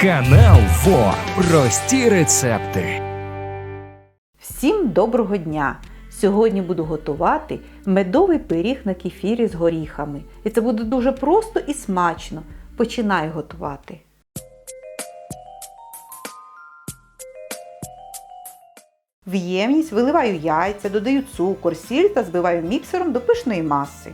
Канал ФО. Прості рецепти. Всім доброго дня! Сьогодні буду готувати медовий пиріг на кефірі з горіхами. І це буде дуже просто і смачно. Починаю готувати. В ємність виливаю яйця, додаю цукор, сіль та збиваю міксером до пишної маси.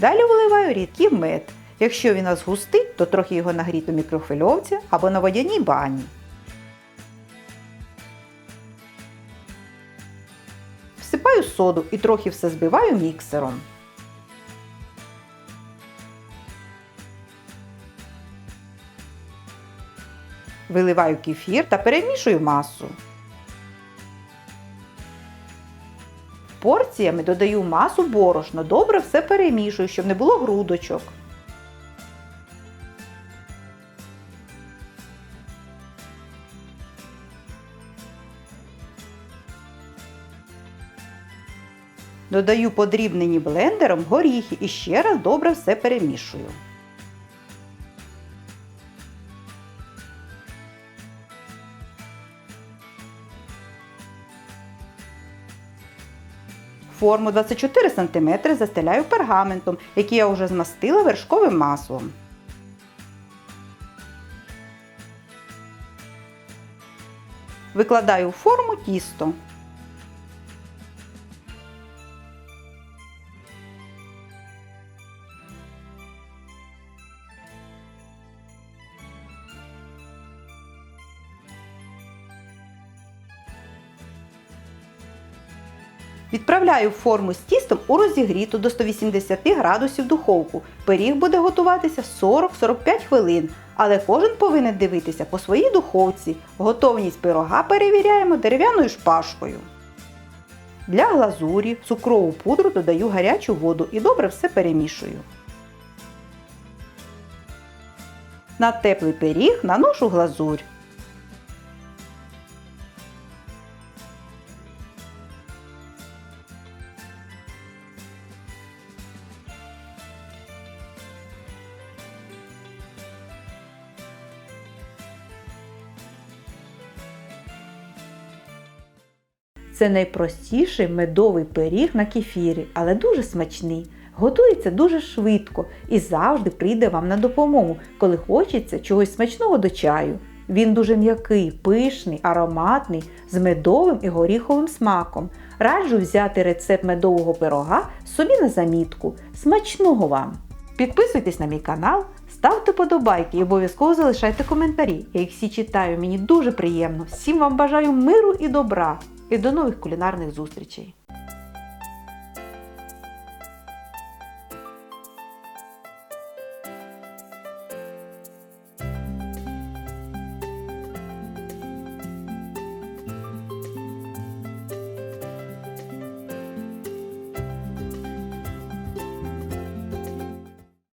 Далі виливаю рідкий мед. Якщо він у нас густий, то трохи його нагріть у мікрохвильовці або на водяній бані. Всипаю соду і трохи все збиваю міксером. Виливаю кефір та перемішую масу. Порціями додаю масу борошна, добре все перемішую, щоб не було грудочок. Додаю подрібнені блендером горіхи і ще раз добре все перемішую. Форму 24 см застеляю пергаментом, який я вже змастила вершковим маслом. Викладаю в форму тісто. Відправляю форму з тістом у розігріту до 180 градусів духовку. Пиріг буде готуватися 40-45 хвилин, але кожен повинен дивитися по своїй духовці. Готовність пирога перевіряємо дерев'яною шпажкою. Для глазурі цукрову пудру додаю гарячу воду і добре все перемішую. На теплий пиріг наношу глазурь. Це найпростіший медовий пиріг на кефірі, але дуже смачний. Готується дуже швидко і завжди прийде вам на допомогу, коли хочеться чогось смачного до чаю. Він дуже м'який, пишний, ароматний, з медовим і горіховим смаком. Раджу взяти рецепт медового пирога собі на замітку. Смачного вам! Підписуйтесь на мій канал, ставте подобайки і обов'язково залишайте коментарі. Я їх всі читаю, мені дуже приємно. Всім вам бажаю миру і добра! І до нових кулінарних зустрічей!